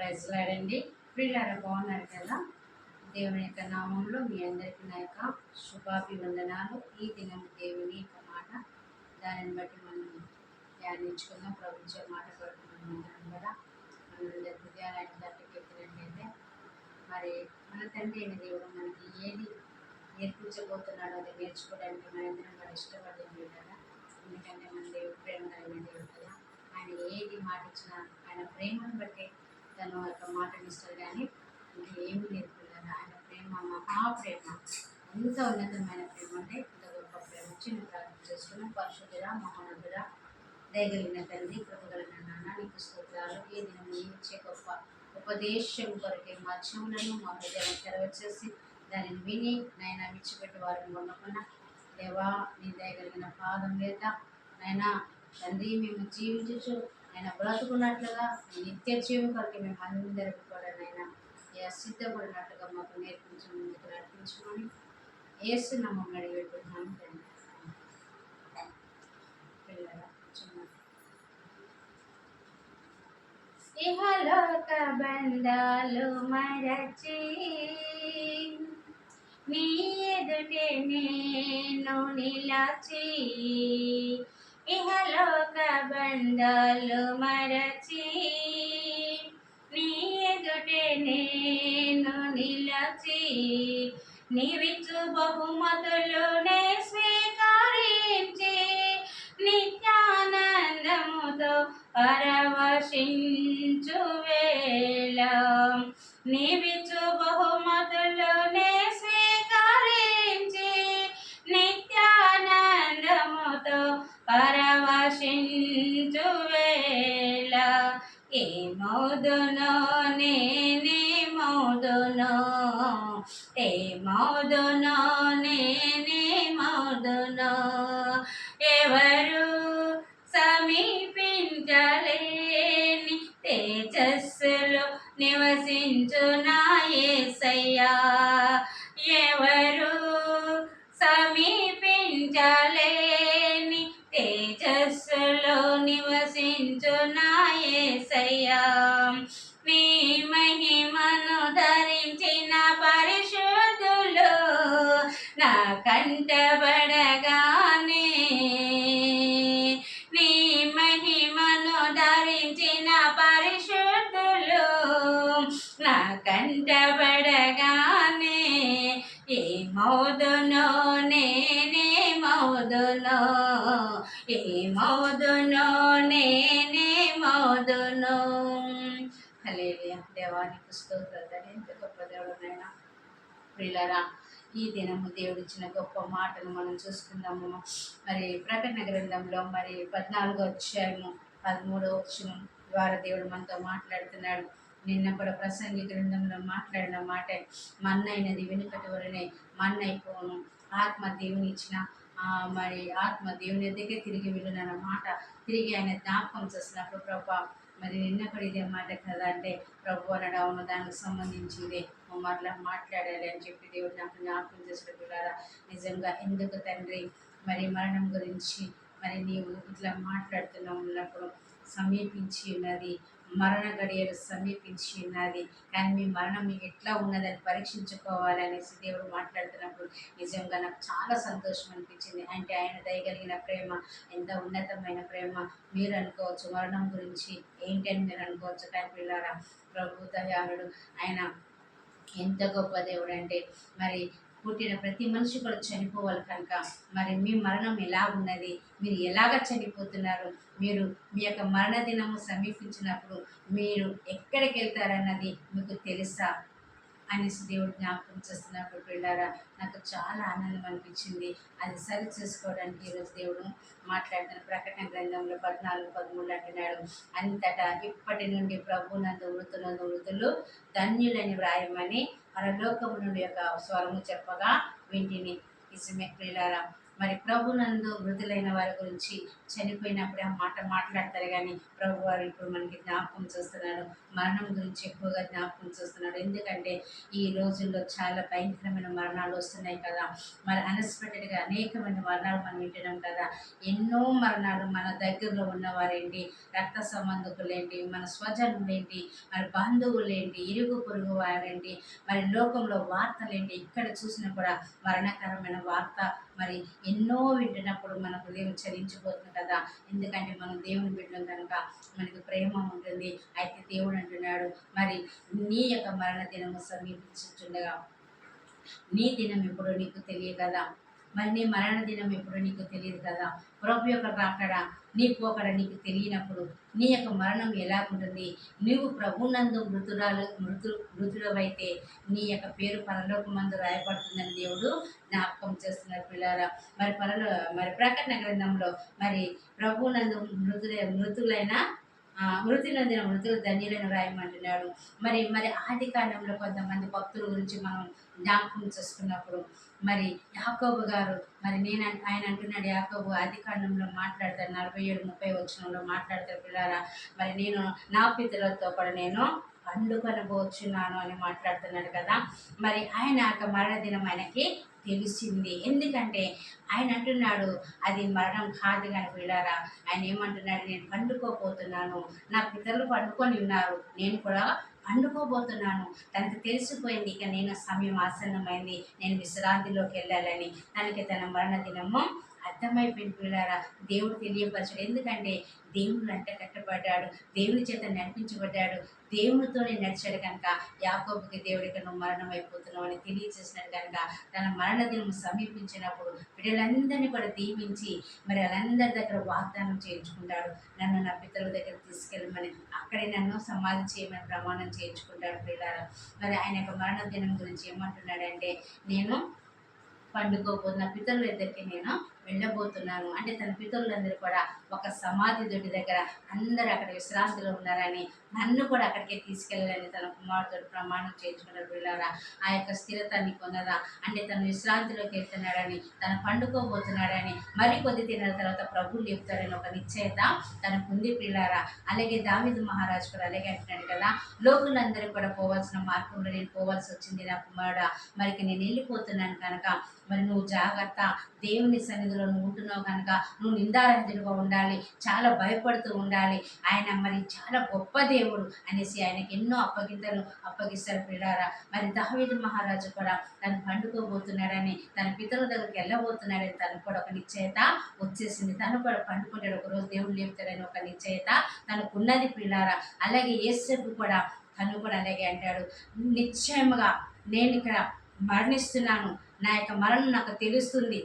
Praise లాడండి. ప్రియులారా బాగున్నారు కదా? దేవుని యొక్క నామంలో మీ అందరికీ నా యొక్క శుభాభివందనాలు. ఈ దినం దేవుని యొక్క మాట దానిని బట్టి మనం ధ్యానించుకుందాం. ప్రపంచ మాట కొరకు మనం కూడా మన హృదయాలను తట్టుకెత్తినట్లయితే మరి మన తండ్రి అయిన దేవుడు మనకి ఏది నేర్పించబోతున్నాడో అది నేర్చుకోవడానికి మనందరం కూడా ఇష్టపడేది కదా ఎందుకంటే మన దేవుడు ప్రేమ కలిగిన దేవుడు కదా. ఆయన ఏది మాట ఇచ్చినా ఆయన ప్రేమను బట్టి తను యొక్క మాట మిస్టర్ కానీ ఇంకా ఏమి నేర్పులేదు ఆయన ప్రేమ మహా ప్రేమ. ఎంత ఉన్నతమైన ప్రేమ అంటే ఇంత గొప్ప ప్రేమ. చిన్న ప్రార్థన చేసుకుని పరిశుద్ధుడ మహోన్నతుడ దయగలిగిన తల్లి కృపగలిగిన నాన్న నీకు స్తోత్రాలు. ఈ దినం ఇచ్చే గొప్ప ఉపదేశం కొరకే మా చెవులను మా హృదయాన్ని తెరవచ్చేసి దానిని విని నాయన విడిచిపెట్టి వారిని ఉండకుండా దేవా నీ దయగలిగిన పాదం లేదా నాయన తండ్రి మేము జీవించు ఆయన బ్రతుకున్నట్లుగా నిత్య జీవం కొరకు మేము అందరికీ కూడా సిద్ధపడినట్లుగా మాకు నేర్పించి ముందుకు నడిపించుకొని ఏసు నమ్మకం అడిగిపెట్టుకున్నాను తండ్రి పిల్లల ఇహలోక బంధాలు మరచి నీ ఎదుటే నేను నిలచి ఇహలోక బంధాలు మరచి నీ ఎదుటే నేను నిలచి నీవిచ్చు బహుమతులునే స్వీకరించి నిత్యానందముతో పరవశించు వేళ. నీవిచ్చు మౌదునో నేనే మౌదునో. ఏ మౌదునో నేనే మౌదునో. ఎవరు సమీపించలేని తేజస్సులో నివసించు నా యేసయ్యా ఎవరు నివసించు నా యేసయ్యా మహిమను ధరించిన పరిశుద్ధులు నా కంటబడగానే నీ మహిమను ధరించిన పరిశుద్ధులు నా కంటబడగానే ఏ మౌదునో నేనే మౌదునో. ఏ మౌదునో దేవానికి స్తోత్రం ఎంత గొప్ప దేవుడునైనా ప్రియులరా ఈ దినము దేవుడు ఇచ్చిన గొప్ప మాటను మనం చూసుకుందాము. మరి ప్రకటన గ్రంథంలో మరి పద్నాలుగో అధ్యాయము పదమూడో వచ్చిన ద్వారా దేవుడు మనతో మాట్లాడుతున్నాడు. నిన్న కూడా ప్రసంగి గ్రంథంలో మాట్లాడిన మాట మన్నైనది వెనుకటి వరనే మన్నైపోను. ఆత్మ దేవుని ఇచ్చిన ఆ, మరి ఆత్మ దేవుని దగ్గర తిరిగి వెళ్ళిన మాట. తిరిగి ఆయన జ్ఞాపకం చేసినప్పుడు ప్రభా మరి నిన్న కూడా ఇదే మాట కదా అంటే ప్రభు అనడం దానికి సంబంధించింది. మరలా మాట్లాడాలి అని చెప్పి దేవుడు నాకు జ్ఞాపకం చేసిన నిజంగా ఎందుకు తండ్రి? మరి మరణం గురించి మరి నీవు ఇట్లా మాట్లాడుతున్నావు ఉన్నప్పుడు సమీపించి ఉన్నది మరణ గడియలు సమీపించి ఉన్నది కానీ మీ మరణం ఎట్లా ఉన్నదని పరీక్షించుకోవాలనేసి దేవుడు మాట్లాడుతున్నప్పుడు నిజంగా నాకు చాలా సంతోషం అనిపించింది. అంటే ఆయన దయగలిగిన ప్రేమ ఎంత ఉన్నతమైన ప్రేమ. మీరు అనుకోవచ్చు మరణం గురించి ఏంటని మీరు అనుకోవచ్చు. కానీ పిల్లారా ప్రభు ఆయన ఎంత గొప్ప దేవుడు అంటే మరి పుట్టిన ప్రతి మనిషి కూడా చనిపోవాలి కనుక. మరి మీ మరణం ఎలా ఉన్నది? మీరు ఎలాగ చనిపోతున్నారు? మీరు మీ యొక్క మరణ దినము సమీపించినప్పుడు మీరు ఎక్కడికి వెళ్తారన్నది మీకు తెలుసా? అనేసి దేవుడు జ్ఞాపకం చేస్తున్నప్పుడు పిల్లారా నాకు చాలా ఆనందం అనిపించింది. అది సరి చేసుకోవడానికి ఈరోజు దేవుడు మాట్లాడుతున్న ప్రకటన గ్రంథంలో పద్నాలుగు పదమూడు అంటున్నాడు. అంతటా ఇప్పటి నుండి ప్రభు నందు వృత్తులందు వృత్తులు ధన్యులని వ్రాయమని పరలోకము నుండి యొక్క స్వరము చెప్పగా వింటిని. నిజమే ప్రిలారా మరి ప్రభునందు మృతులైన వారి గురించి చనిపోయినప్పుడు ఆ మాట మాట్లాడతారు కానీ ప్రభు వారు ఇప్పుడు మనకి జ్ఞాపకం చేస్తున్నాడు మరణం గురించి ఎక్కువగా జ్ఞాపకం చేస్తున్నాడు ఎందుకంటే ఈ రోజుల్లో చాలా భయంకరమైన మరణాలు వస్తున్నాయి కదా. మరి అన్ఎక్స్పెక్టెడ్గా అనేకమైన మరణాలు మనం వింటున్నాం కదా. ఎన్నో మరణాలు మన దగ్గరలో ఉన్నవారేంటి? రక్త సంబంధకులేంటి? మన స్వజనులేంటి? మరి బంధువులేంటి? ఇరుగు పొరుగు వారేంటి? మరి లోకంలో వార్తలేంటి? ఇక్కడ చూసినా కూడా మరణకరమైన వార్త మరి ఎన్నో వింటున్నప్పుడు మన హృదయం చలించిపోతుంది కదా. ఎందుకంటే మనం దేవుని బిడ్డం కనుక మనకు ప్రేమ ఉంటుంది. అయితే దేవుడు అంటున్నాడు మరి నీ యొక్క మరణ దినము సమీపించుండగా నీ దినం ఎప్పుడో నీకు తెలియదు కదా మరి నీ మరణ దినం ఎప్పుడో నీకు తెలియదు కదా? ప్రభు యొక్క రాకడ నీ పోకడ నీకు తెలియనప్పుడు నీ యొక్క మరణం ఎలా ఉంటుంది? నీవు ప్రభునందు మృతురాలు మృతు మృతుడవైతే నీ యొక్క పేరు పరలోకమందు రాయబడుతుందని దేవుడు జ్ఞాపకం చేస్తున్నారు పిల్లల మరి పరలో మరి ప్రకటన గ్రంథంలో మరి ప్రభునందు మృతుల మృతులైన మృతి నొందిన మృతులు ధన్యులను రాయమంటున్నాడు. మరి మరి ఆది కాలంలో కొంతమంది భక్తుల గురించి మనం జ్ఞాపకం చేసుకున్నప్పుడు మరి యాకోబు గారు మరి నేను ఆయన అంటున్నాడు యాకోబు ఆది కాండంలో నలభై ఏడు ముప్పై వచ్చినంలో మాట్లాడతారు పిల్లారా. మరి నేను నా పితరులతో కూడా నేను పండుకొనబోచున్నాను అని మాట్లాడుతున్నాడు కదా. మరి ఆయన యొక్క మరణదినం ఆయనకి తెలిసింది. ఎందుకంటే ఆయన అంటున్నాడు అది మరణం కాదు కానీ పిల్లారా ఆయన ఏమంటున్నాడు నేను పండుకోపోతున్నాను నా పితరులు పండుకొని ఉన్నారు. నేను కూడా పండుకోబోతున్నాను. తనకు తెలిసిపోయింది ఇక నేను సమయం ఆసన్నమైంది. నేను విశ్రాంతిలోకి వెళ్ళాలని. తనకి తన మరణ దినము అర్థమైపోయింది పిల్లారా దేవుడు తెలియపరచడు. ఎందుకంటే దేవుడు అంటే కట్టబడ్డాడు. దేవుని చేత నడిపించబడ్డాడు. దేవునితోనే నడిచాడు కనుక యాకోబుకి దేవుడికి నువ్వు మరణం అయిపోతున్నావు అని తెలియచేసినాడు కనుక తన మరణ దినం సమీపించినప్పుడు బిడ్డలందరినీ కూడా దీవించి మరి వాళ్ళందరి దగ్గర వాగ్దానం చేయించుకుంటాడు. నన్ను నా పితరుల దగ్గర తీసుకెళ్ళమని అక్కడే నన్ను సమాధి చేయమని ప్రమాణం చేయించుకుంటాడు పిల్లారా మరి ఆయన యొక్క మరణ దినం గురించి ఏమంటున్నాడంటే నేను పండుకోబోతున్న పితరుల దగ్గరికి నేను వెళ్ళబోతున్నాను అంటే తన పితరులందరూ కూడా ఒక సమాధి దొడ్డి దగ్గర అందరూ అక్కడ విశ్రాంతిలో ఉన్నారని నన్ను కూడా అక్కడికే తీసుకెళ్ళాలని తన కుమారుతో ప్రమాణం చేయించుకున్నారు పిల్లారా ఆ యొక్క స్థిరతాన్ని పొందదా? అంటే తను విశ్రాంతిలోకి వెళ్తున్నాడని తను పండుకోబోతున్నాడని మరి కొద్ది తినాల తర్వాత ప్రభు చెప్తాడని ఒక నిశ్చయత తనకు ఉంది పిల్లారా అలాగే దావిదు మహారాజు కూడా అలాగే అంటున్నాడు కదా లోకులందరూ కూడా పోవాల్సిన మార్గంలో నేను పోవాల్సి వచ్చింది నా కుమారుడా. మరికి నేను వెళ్ళిపోతున్నాను కనుక మరి నువ్వు జాగ్రత్త. దేవుని సన్నిధిలో నువ్వు ఉంటున్నావు కనుక నువ్వు నిందారహితుడిగా ఉండాలి చాలా భయపడుతూ ఉండాలి. ఆయన మరి చాలా గొప్ప దేవుడు అనేసి ఆయనకి ఎన్నో అప్పగింతలు అప్పగిస్తారు పిల్లారా మరి దావీదు మహారాజు కూడా తను పండుకోబోతున్నాడని తన పితరుల దగ్గరికి వెళ్ళబోతున్నాడని తను కూడా ఒక నిశ్చయత వచ్చేసింది. తను కూడా పండుకుంటాడు. ఒకరోజు దేవుడు లేపుతాడని ఒక నిశ్చయత తనకున్నది పిల్లారా అలాగే ఏసేపు కూడా తను కూడా అలాగే అంటాడు. నిశ్చయముగా నేను ఇక్కడ మరణిస్తున్నాను. నా యొక్క మరణం నాకు తెలుస్తుంది.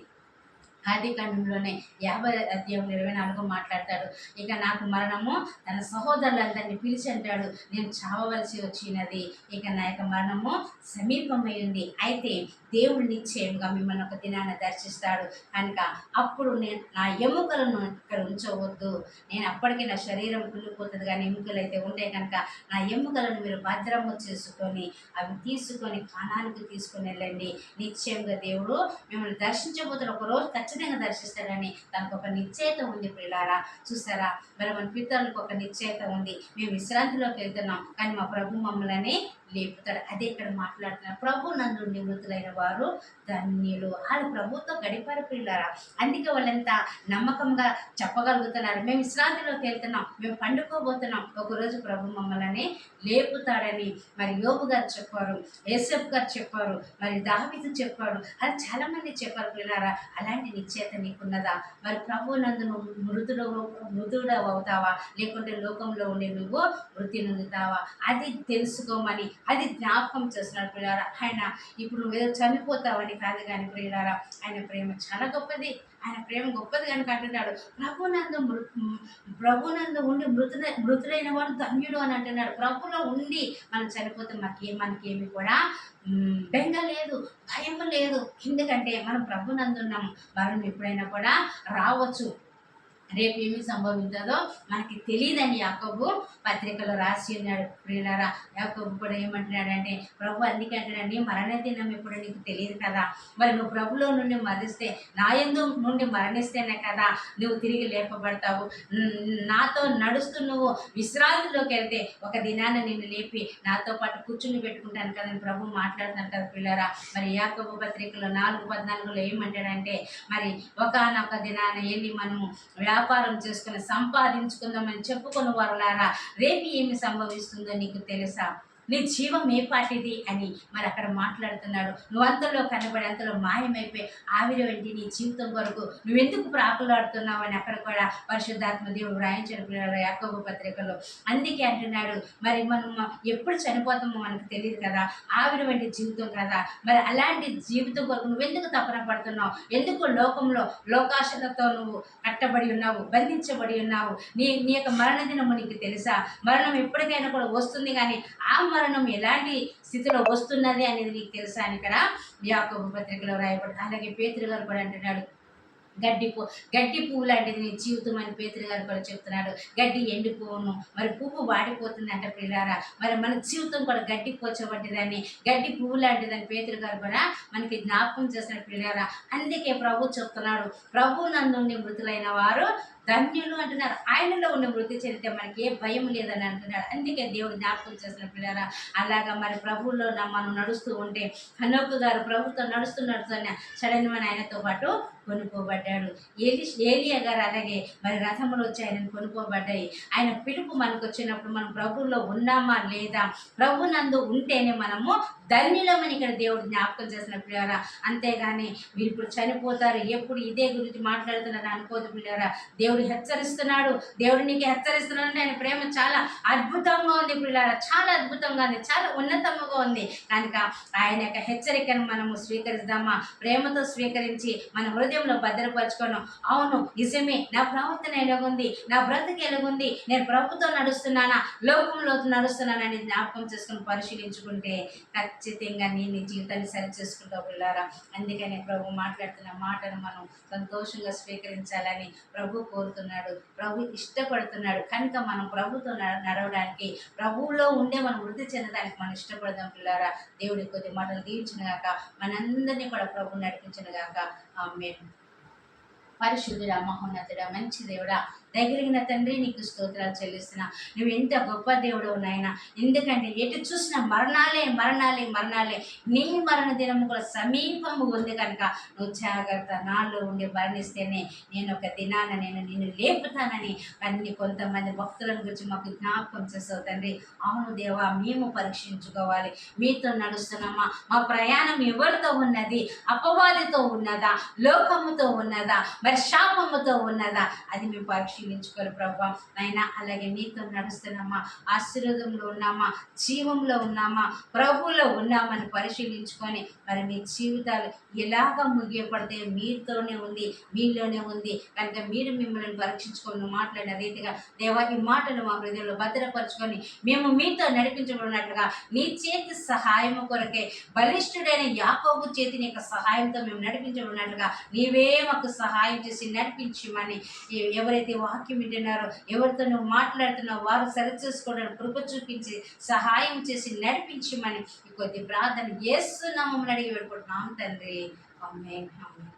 ఆదికాండంలోనే యాభై అధ్యాయం ఇరవై నాలుగు మాట్లాడతాడు. ఇక నాకు మరణము తన సహోదరులందరినీ పిలిచి అంటాడు. నేను చావవలసి వచ్చినది. ఇక నా యొక్క మరణము సమీపమైంది. అయితే దేవుడు నిశ్చయంగా మిమ్మల్ని ఒక దినాన దర్శిస్తాడు. కనుక అప్పుడు నేను నా ఎముకలను ఇక్కడ ఉంచవద్దు. నేను అప్పటికే నా శరీరం కుళ్ళిపోతుంది కానీ ఎముకలు అయితే ఉంటే కనుక నా ఎముకలను మీరు భద్రము చేసుకొని అవి తీసుకొని కాణానికి తీసుకొని వెళ్ళండి. నిశ్చయంగా దేవుడు మిమ్మల్ని దర్శించబోతున్న ఒక రోజు ఖచ్చితంగా దర్శిస్తాడని తనకు ఒక నిశ్చయత ఉంది పిల్లారా చూసారా? మరి మన పితరులకు ఒక నిశ్చయత ఉంది. మేము విశ్రాంతిలోకి వెళ్తున్నాం. కానీ మా ప్రభు మమ్మల్ని లేపుతాడు. అదే ఇక్కడ మాట్లాడుతున్నారు ప్రభు నందు నివృత్తులైన వారు ధన్యులు. వాళ్ళు ప్రభుతో గడిపారు పిల్లరా అందుకే వాళ్ళంతా నమ్మకంగా చెప్పగలుగుతున్నారు. మేము విశ్రాంతిలోకి వెళ్తున్నాం. మేము పండుకోబోతున్నాం. ఒకరోజు ప్రభు మమ్మల్ని లేపుతాడని మరి యోబు గారు చెప్పారు. యేసఫ్ గారు చెప్పారు. మరి దావిదు చెప్పారు. అలా చాలామంది చెప్పారు పిల్లారా అలాంటి నిశ్చయత నీకున్నదా? మరి ప్రభు నందు నువ్వు మృదుడు అవుతావా? లేకుంటే లోకంలో ఉండే నువ్వు మృతి నొందుతావా? అది తెలుసుకోమని అది జ్ఞాపకం చేస్తున్నాడు ప్రియారా ఆయన ఇప్పుడు నువ్వు ఏదో చనిపోతావని కాదు కానీ ప్రియులారా ఆయన ప్రేమ చాలా గొప్పది. ఆయన ప్రేమ గొప్పది కనుక అంటున్నాడు. ప్రభునందు మృ ప్రభునందు ఉండి మృతు మృతులైన వాడు ధన్యుడు అని అంటున్నాడు. ప్రభులో ఉండి మనం చనిపోతే మనకి మనకేమి కూడా బెంగ లేదు భయం లేదు. ఎందుకంటే మనం ప్రభునందు ఉన్నాం. మరణం ఎప్పుడైనా కూడా రావచ్చు. రేపు ఏమి సంభవించదో మనకి తెలియదని యాకబు పత్రికలో రాసి ఉన్నాడు. ప్రియులారా యాకబు కూడా ఏమంటున్నాడంటే ప్రభు అందుకే అంటున్నాడు మరణ దినం ఇప్పుడు నీకు తెలియదు కదా. మరి నువ్వు ప్రభులో నుండి మరిస్తే నా ఎందు నుండి మరణిస్తేనే కదా నువ్వు తిరిగి లేపబడతావు. నాతో నడుస్తూ నువ్వు విశ్రాంతిలోకి వెళ్తే ఒక దినాన నిన్ను లేపి నాతో పాటు కూర్చుని పెట్టుకుంటాను కదా అని ప్రభు మాట్లాడుతాను కదా పిల్లరా మరి యాకబు పత్రికలో నాలుగు పద్నాలుగులో ఏమంటాడంటే మరి ఒకనొక దినాన వెళ్ళి మనము వ్యాపారం చేసుకుని సంపాదించుకుందామని చెప్పుకున్న వారులారా రేపు ఏమి సంభవిస్తుందో నీకు తెలుసా? నీ జీవం ఏ పాటిది అని మరి అక్కడ మాట్లాడుతున్నాడు. నువ్వు అంతలో కనబడి అంతలో మాయమైపోయి ఆవిరి వంటి నీ జీవితం కొరకు నువ్వెందుకు ప్రాకులాడుతున్నావు అని అక్కడ కూడా పరిశుద్ధాత్మ దేవుడు వ్రాయించిన పిల్లలు యాకోబు పత్రికలో. అందుకే అంటున్నాడు మరి మనం ఎప్పుడు చనిపోతామో మనకు తెలియదు కదా ఆవిరి వంటి జీవితం కదా. మరి అలాంటి జీవితం కొరకు నువ్వెందుకు తపన పడుతున్నావు? ఎందుకు లోకంలో లోకాశలతో నువ్వు కట్టబడి ఉన్నావు బంధించబడి ఉన్నావు? నీ నీ యొక్క మరణ దినము నీకు తెలుసా? మరణం ఎప్పటికైనా కూడా వస్తుంది కానీ ఆ మరణం ఎలాంటి స్థితిలో వస్తున్నది అనేది నీకు తెలుసా అని ఇక్కడ వ్యాకోప పత్రికలో రాయబడి అలాగే పేతురు గారు కూడా అంటున్నాడు. గడ్డి పూ గడ్డి పువ్వు లాంటిది నీ జీవితం అని పేతురు గారు కూడా చెప్తున్నాడు. గడ్డి ఎండిపోవును మరి పువ్వు వాడిపోతుంది అంట పిల్లారా. మరి మన జీవితం కూడా గడ్డి పోచబడ్డదని గడ్డి పువ్వు లాంటిదని పేతురు గారు కూడా మనకి జ్ఞాపకం చేస్తున్నాడు పిల్లారా. అందుకే ప్రభు చెప్తున్నాడు. ప్రభు నందుండి మృతులైన వారు ధన్యులు అంటున్నారు. ఆయనలో ఉన్న మృతి చెందితే మనకి ఏ భయం లేదని అంటున్నాడు అందుకే దేవుడు జ్ఞాపకం చేసిన పిల్లరా. అలాగా మరి ప్రభువులో మనం నడుస్తూ ఉంటే హనోకు గారు ప్రభుతో నడుస్తూ నడుస్తున్న సడన్ మన ఆయనతో పాటు కొనుక్కోబడ్డాడు. ఏలి ఏలియా గారు అలాగే మరి రథములు వచ్చి ఆయనను కొనుక్కోబడ్డాయి. ఆయన పిలుపు మనకు వచ్చినప్పుడు మనం ప్రభువులో ఉన్నామా లేదా? ప్రభునందు ఉంటేనే మనము ధన్యులమని ఇక్కడ దేవుడు జ్ఞాపకం చేసిన పిల్లరా అంతేగాని వీరు ఇప్పుడు చనిపోతారు ఎప్పుడు ఇదే గురించి మాట్లాడుతున్నారు అనుకోదు పిల్లరా దేవుడు హెచ్చరిస్తున్నాడు దేవుడు నీకు హెచ్చరిస్తున్నాడు ఆయన ప్రేమ చాలా అద్భుతంగా ఉంది పిల్లరా చాలా అద్భుతంగా ఉంది చాలా ఉన్నతంగా ఉంది. కనుక ఆయన యొక్క హెచ్చరికను మనము స్వీకరిద్దామా ప్రేమతో స్వీకరించి మన హృదయంలో భద్రపరచుకోను. అవును నిజమే నా ప్రవర్తన ఎలాగుంది? నా బ్రతుకు ఎలాగుంది? నేను ప్రభుతో నడుస్తున్నానా? లోకంలో నడుస్తున్నానని జ్ఞాపకం చేసుకుని పరిశీలించుకుంటే ఖచ్చితంగా నీ నీ జీవితాన్ని సరి చేసుకుంటా పిల్లారా. అందుకనే ప్రభు మాట్లాడుతున్న మాటను మనం సంతోషంగా స్వీకరించాలని ప్రభు కోరుతున్నాడు. ప్రభు ఇష్టపడుతున్నాడు. కనుక మనం ప్రభుతో నడవడానికి ప్రభువులో ఉండే మనం వృద్ధి చెందడానికి మనం ఇష్టపడదాం పిల్లారా. దేవుడి కొద్ది మాటలు దీవించిన గాక మనందరినీ కూడా ప్రభు నడిపించిన గాక ఆమె పరిశుద్ధుడా మహోన్నతుడా మంచి దేవుడా. దగ్గరిగిన తండ్రి నీకు స్తోత్రాలు చెల్లిస్తున్నా. నువ్వు ఎంత గొప్ప దేవుడు నాయన. ఎందుకంటే ఎటు చూసిన మరణాలే మరణాలే మరణాలే. నీ మరణ దినము కూడా సమీపము ఉంది కనుక నువ్వు జాగ్రత్త నాలో ఉండి మరణిస్తేనే నేను ఒక దినాన నేను నిన్ను లేపుతానని అన్ని కొంతమంది భక్తులను గురించి మాకు జ్ఞాపకం చేస్తావు తండ్రి. అవును దేవా మేము పరీక్షించుకోవాలి. మీతో నడుస్తున్నామా? మా ప్రయాణం ఎవరితో ఉన్నది? అపవాదితో ఉన్నదా? లోకముతో ఉన్నదా? మరి శాపముతో ఉన్నదా? అది మేము పరిశీలించుకోరు ప్రభా. నాయన అలాగే నీతో నడుస్తున్నామా? ఆశీర్వాదంలో ఉన్నామా? జీవంలో ఉన్నామా? ప్రభువులో ఉన్నామని పరిశీలించుకొని మరి మీ జీవితాలు ఎలాగ ముగియపడితే మీతోనే ఉంది మీలోనే ఉంది. కనుక మీరు మిమ్మల్ని పరీక్షించుకొని మాట్లాడిన రీతిగా దేవా ఈ మాటలు మా హృదయంలో భద్రపరచుకొని మేము మీతో నడిపించబడినట్లుగా నీ చేతి సహాయము కొరకే బలిష్ఠుడైన యాకోబు చేతిని యొక్క సహాయంతో మేము నడిపించబడినట్లుగా నీవే మాకు సహాయం చేసి నడిపించమని ఎవరైతే వాక్యం వింటున్నారో ఎవరితో నువ్వు మాట్లాడుతున్నావు వారు సరిచేసుకోవడానికి కృప చూపించి సహాయం చేసి నడిపించమని కొద్ది ప్రార్థన ఏస్తున్నామని అడిగి పెట్టుకుంటున్నాం తండ్రి. అమ్మే అమ్మే